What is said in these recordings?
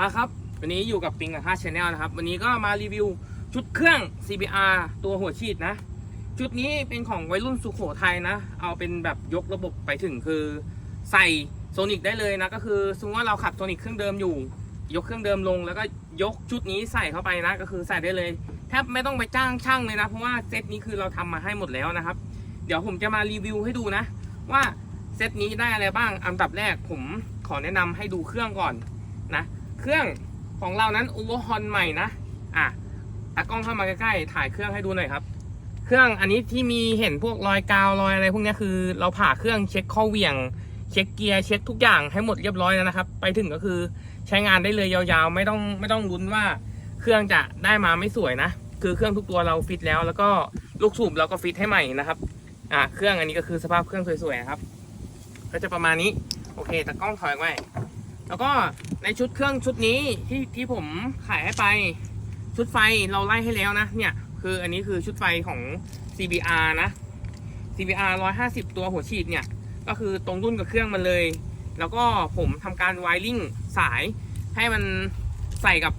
มาครับ วันนี้อยู่กับปิงกับ5 Channel นะครับ วันนี้ก็มารีวิวชุดเครื่อง CBR ตัวหัวฉีดนะ ชุดนี้เป็นของวัยรุ่นสุโขทัยนะ เอาเป็นแบบยกระบบไปถึงคือใส่โซนิกได้เลยนะ ก็คือสมมติว่าเราขับโซนิกเครื่องเดิมอยู่ ยกเครื่องเดิมลง แล้วก็ยกชุดนี้ใส่เข้าไปนะ ก็คือใส่ได้เลยแทบไม่ต้องไปจ้างช่างเลยนะ เพราะว่าเซตนี้คือเราทำมาให้หมดแล้วนะครับ เดี๋ยวผมจะมารีวิวให้ดูนะ ว่าเซตนี้ได้อะไรบ้าง อันดับแรกผมขอแนะนำให้ดูเครื่องก่อนนะ เครื่องของเรานั้นโอเวอร์ฮอนใหม่นะอะตากล้องเข้ามาใกล้ๆถ่ายเครื่องให้ดูหน่อยครับ เครื่องอันนี้ที่มีเห็นพวกรอยกาวรอยอะไรพวกนี้คือ เราผ่าเครื่องเช็คข้อเหวี่ยง เช็คเกียร์เช็คทุกอย่างให้หมดเรียบร้อยแล้วนะครับ ไปถึงก็คือใช้งานได้เลยยาวๆ ไม่ต้องไม่ต้องลุ้นว่าเครื่องจะได้มาไม่สวยนะ คือเครื่องทุกตัวเราฟิตแล้ว แล้วก็ลูกสูบเราก็ฟิตให้ใหม่นะครับอะเครื่องอันนี้ก็คือสภาพเครื่องสวยๆนะครับ ก็จะประมาณนี้โอเคแต่กล้องถอยไว้แล้วก็ ในชุดเครื่องชุดนี้ที่ที่ผมขายให้ไป ชุดไฟเราไล่ให้แล้วนะ เนี่ย คืออันนี้คือชุดไฟของ CBR นะ CBR 150 ตัวหัวฉีดเนี่ย ก็คือตรงรุ่นกับเครื่องมันเลย แล้วก็ผมทำการไวริงสายให้มันใส่กับ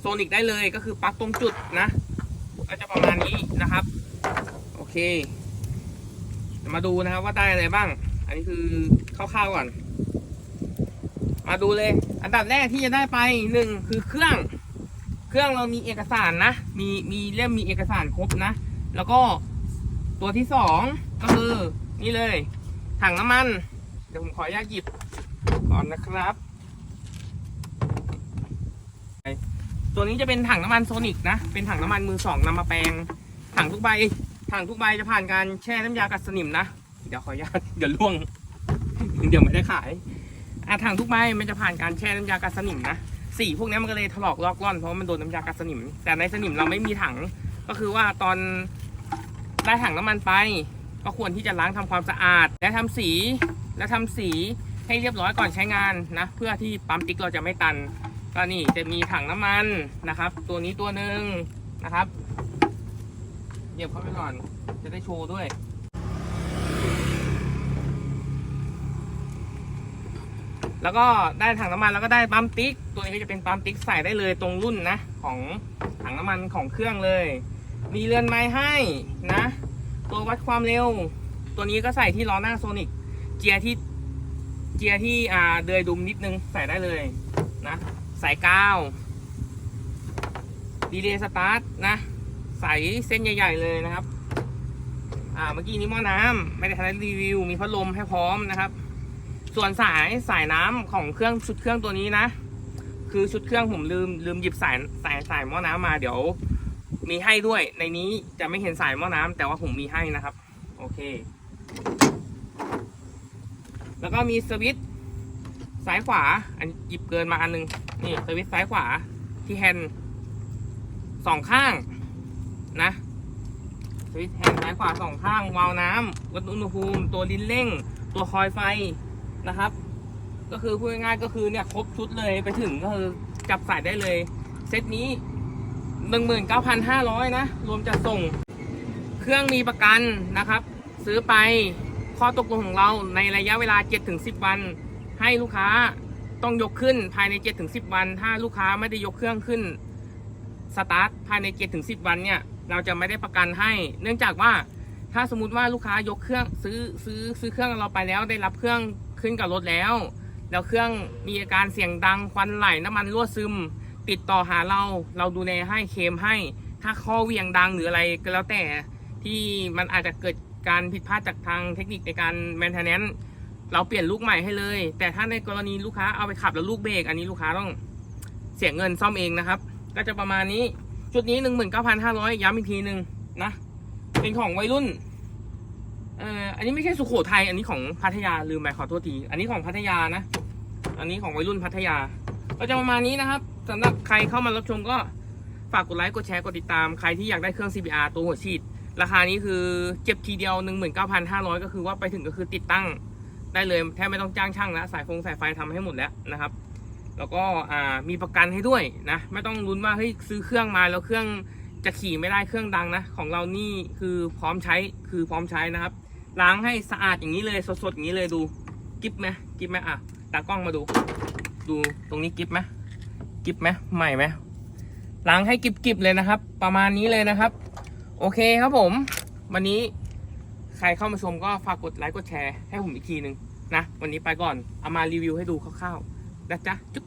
โซนิกได้เลยก็คือปลั๊กตรงจุดนะ ก็จะประมาณนี้นะครับ โอเคมาดูนะครับว่าได้อะไรบ้าง อันนี้คือคร่าวๆก่อน มาดูเลย อันดับแรกที่จะได้ไปหนึ่งคือเครื่อง เครื่องเรามีเอกสารนะ มีมีเล่มมีเอกสารครบนะ แล้วก็ตัวที่สองก็คือนี่เลย ถังน้ำมัน เดี๋ยวผมขออนุญาตหยิบก่อนนะครับ ตัวนี้จะเป็นถังน้ำมันโซนิกนะ เป็นถังน้ำมันมือสองนำมาแปลง ถังทุกใบ ถังทุกใบจะผ่านการแช่น้ำยากัดสนิมนะ เดี๋ยวขออนุญาตเดี๋ยวล่วง เดี๋ยวไม่ได้ขาย อะถังทุกใบมันจะผ่านการแช่น้ำยากัดสนิมนะสีพวกนี้มันก็เลยถลอกลอกล่อนเพราะมันโดนน้ำยากัดสนิม แต่ในสนิมเราไม่มีถังก็คือว่าตอนได้ถังน้ำมันไป ก็ควรที่จะล้างทำความสะอาด และทำสีและทำสีให้เรียบร้อยก่อนใช้งานนะเพื่อที่ปั๊มติ๊กเราจะไม่ตันก็นี่จะมีถังน้ำมันนะครับ ตัวนี้ตัวหนึ่งนะครับเหยียบเข้าไปก่อนจะได้โชว์ด้วย แล้วก็ได้ถังน้ำมันแล้วก็ได้ปั๊มติ๊ก ตัวนี้ก็จะเป็นปั๊มติ๊กใส่ได้เลยตรงรุ่นนะ ของถังน้ำมันของเครื่องเลย มีเรือนไม้ให้นะ ตัววัดความเร็ว ตัวนี้ก็ใส่ที่ล้อหน้าโซนิกเกียร์ที่เกียร์ที่อ่าเดือยดุมนิดนึงใส่ได้เลยนะสายกาวดีเลย์สตาร์ทนะใส่เส้นใหญ่ๆเลยนะครับ อ่าเมื่อกี้นี้หม้อน้ำไม่ได้ทันได้รีวิว มีพัดลมให้พร้อมนะครับ ส่วนสายสายน้ำของเครื่องชุดเครื่องตัวนี้นะ คือชุดเครื่องผมลืมลืมหยิบสายสายสายหม้อน้ำมาเดี๋ยว มีให้ด้วย ในนี้จะไม่เห็นสายหม้อน้ำแต่ว่าผมมีให้นะครับ โอเค แล้วก็มีสวิตช์ซ้ายขวา อันหยิบเกินมาอันนึงนี่สวิตช์ซ้ายขวาที่แฮนด์สองข้างนะสวิตช์แฮนด์ซ้ายขวาสองข้างวาล์วน้ำวัดอุณหภูมิ ตัวลิ้นเร่ง ตัวคอยไฟ นะครับ ก็คือพูดง่ายๆก็คือเนี่ยครบชุดเลยไปถึงก็คือจับสายได้เลย เซตนี้ 19,500 นะ รวมจัดส่ง เครื่องมีประกันนะครับ ซื้อไปข้อตกลงของเราในระยะเวลา 7-10 วัน ให้ลูกค้าต้องยกขึ้นภายใน 7-10 วัน ถ้าลูกค้าไม่ได้ยกเครื่องขึ้นสตาร์ทภายใน 7-10 วันเนี่ยเราจะไม่ได้ประกันให้ เนื่องจากว่าถ้าสมมติว่าลูกค้ายกเครื่องซื้อซื้อซื้อเครื่องเราไปแล้วได้รับเครื่อง ขึ้นกับรถแล้ว แล้วเครื่องมีอาการเสียงดังควันไหลน้ำมันรั่วซึม ติดต่อหาเราเราดูแลให้เคมให้ ถ้าข้อเวียงดังหรืออะไรก็แล้วแต่ที่มันอาจจะเกิดการผิดพลาดจากทางเทคนิคในการแมนเทนแนนเราเปลี่ยนลูกใหม่ให้เลย แต่ถ้าในกรณีลูกค้าเอาไปขับแล้วลูกเบรกอันนี้ลูกค้าต้องเสียเงินซ่อมเองนะครับ ก็จะประมาณนี้จุดนี้ 19,500 ย้ำอีกทีหนึ่งนะ เป็นของวัยรุ่น เอ่ออันนี้ไม่ใช่สุโขทัยอันนี้ของพัทยาลืมไปขอโทษทีอันนี้ของพัทยานะ อันนี้ของวัยรุ่นพัทยา ก็จะประมาณนี้นะครับสำหรับใครเข้ามารับชมก็ฝากกดไลค์กดแชร์กดติดตามใครที่อยากได้เครื่อง CBR ตัวหัวฉีด ราคานี้คือเจ็บทีเดียว 19,500 ก็คือว่าไปถึงก็คือติดตั้งได้เลยแทบไม่ต้องจ้างช่างแล้วสายฟงสายไฟทำให้หมดแล้วนะครับ แล้วก็อ่ามีประกันให้ด้วยนะ ไม่ต้องลุ้นว่าเฮ้ยซื้อเครื่องมาแล้วเครื่องจะขี่ไม่ได้เครื่องดังนะ ของเรานี่คือพร้อมใช้คือพร้อมใช้นะครับ ล้างให้สะอาดอย่างนี้เลยสดๆอย่างนี้เลยดูกิฟไหมกิฟไหมอะตากล้องมาดู ดูตรงนี้กิฟไหมกิบไหมใหม่ไหมล้างให้กิบกิบเลยนะครับ ประมาณนี้เลยนะครับ โอเคครับผม วันนี้ใครเข้ามาชมก็ฝากกดไลค์กดแชร์ให้ผมอีกทีหนึ่งนะ วันนี้ไปก่อนเอามารีวิวให้ดูคร่าวๆนะจ๊ะจุ๊ก